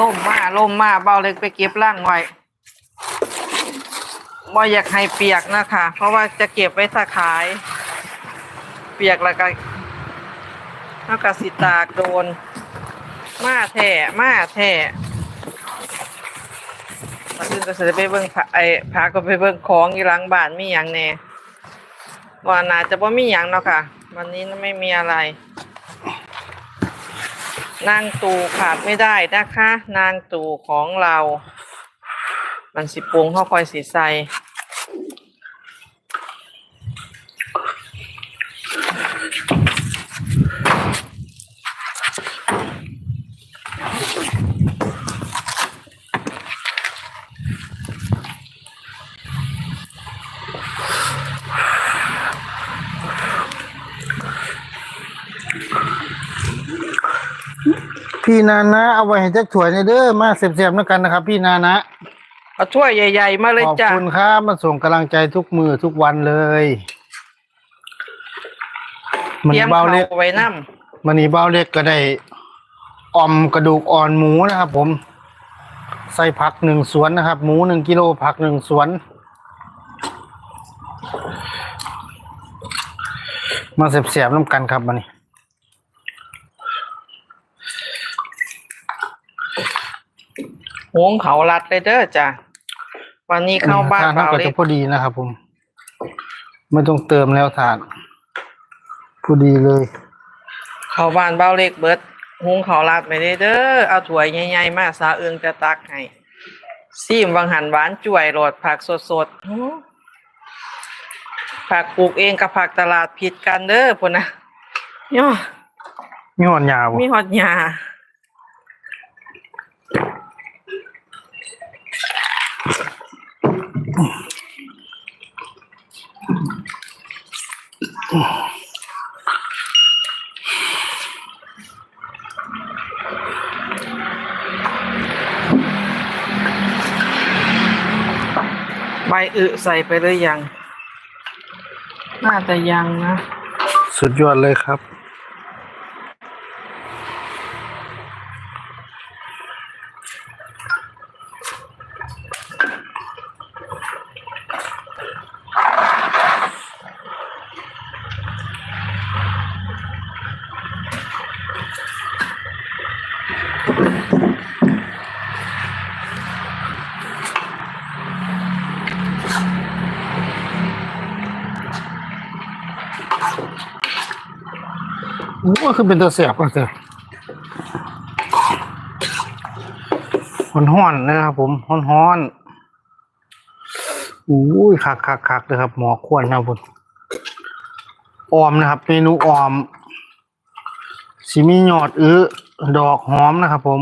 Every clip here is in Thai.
ล่มมาเบาเล็กไปเก็บร่างไว้บ่อยากให้เปียกนะคะ เพราะว่าจะเก็บไว้ถ้าขาย เปียกแล้วก็เท่ากับสิตากโดน มาแท่มาแท่มาอื่นก็จะไปเบิ่งไอ้พาก็ไปเบิ่งของอยู่หลังบ้านมีหยังแน่ว่าน่าจะบ่มีหยังเนาะค่ะ วันนี้ไม่มีอะไร นางตู่ขาดไม่ได้นะคะ นางตู่ของเรา มันสิปวงเข้าคอยสีใส พี่นานะเอาไว้ให้จักถ้วยในอยเด้อมาเสียบๆแล้วกันนะครับ พี่นานะเอาถ้วยใหญ่ ๆ มาเลยขอบจ้ะคุณครับมาส่งกำลังใจทุกมือทุกวันเลย มันเตรียมเบาเขาเล็กไว้น้มันนี้เบาเล็กก็ได้ออมกระดูกอ่อนหมูนะครับ ผม ใส่ผักหนึ่งสวนนะครับ หมูหนึ่งกิโลผักหนึ่งสวน มาเสียบๆน้ำกันครับมันนี้ำหุงเขารัดเลยเด้อจ้ะวันนี้เข้าบ้านทานเปล่าก็เล็จะพอดีนะครับผมไม่ต้องเติมแล้วทานพอดีเลย เข้าบ้านเบาเล็กเบิดหุงเขารัดไปเลยเด้อเอาถ้วยใหญ่ๆมาสาเอืองจะตักให้ซีมวังหันหวานจ่วยโหลดผักสดๆผักปลูกเองกับผักตลาดผิดกันเด้อพุ่นนะย่อมีหอนยาวมีฮอดหญ้า ใบอึใส่ไปหรือยัง น่าจะยังนะ สุดยอดเลยครับ โอ้คือเป็นตัวเสียบก็เถอะห้อนๆนะครับผมห้อนๆอุ้ยคักคักคักเลยครับ หมอควรนะครับผมออมนะครับ เมนูออมสีมียอดอื้อดอกหอมนะครับ ผม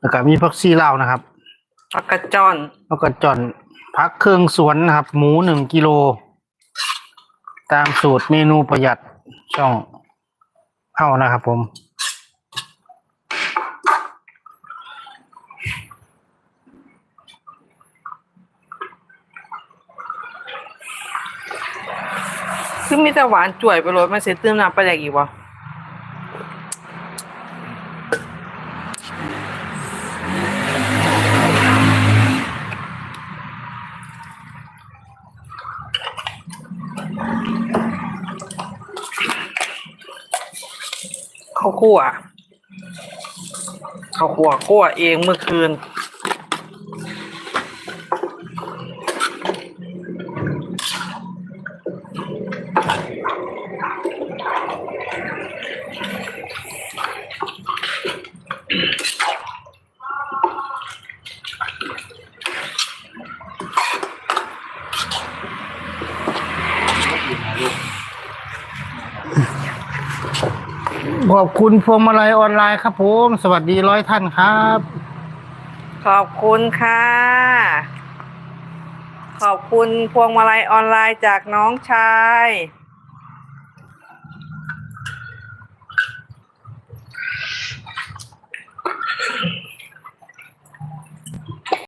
แล้วก็มีผักชีลาวนะครับผักกระจ้อนแล้วก็จ่อนพักเครื่องสวนนะครับ หมูหนึ่งกิโล ตามสูตรเมนูประหยัดช่อง เข้านะครับผมคือมีแต่หวานจ่วยไปเลยมันเสียตื้มน้ำไปแดกอีกวะ ข้าวคั่วข้าวคั่วคั่วเองเมื่อคืน ขอบคุณพวงมาลัยออนไลน์ครับผมสวัสดีร้อยท่านครับ ขอบคุณค่ะ ขอบคุณพวงมาลัยออนไลน์จากน้องชาย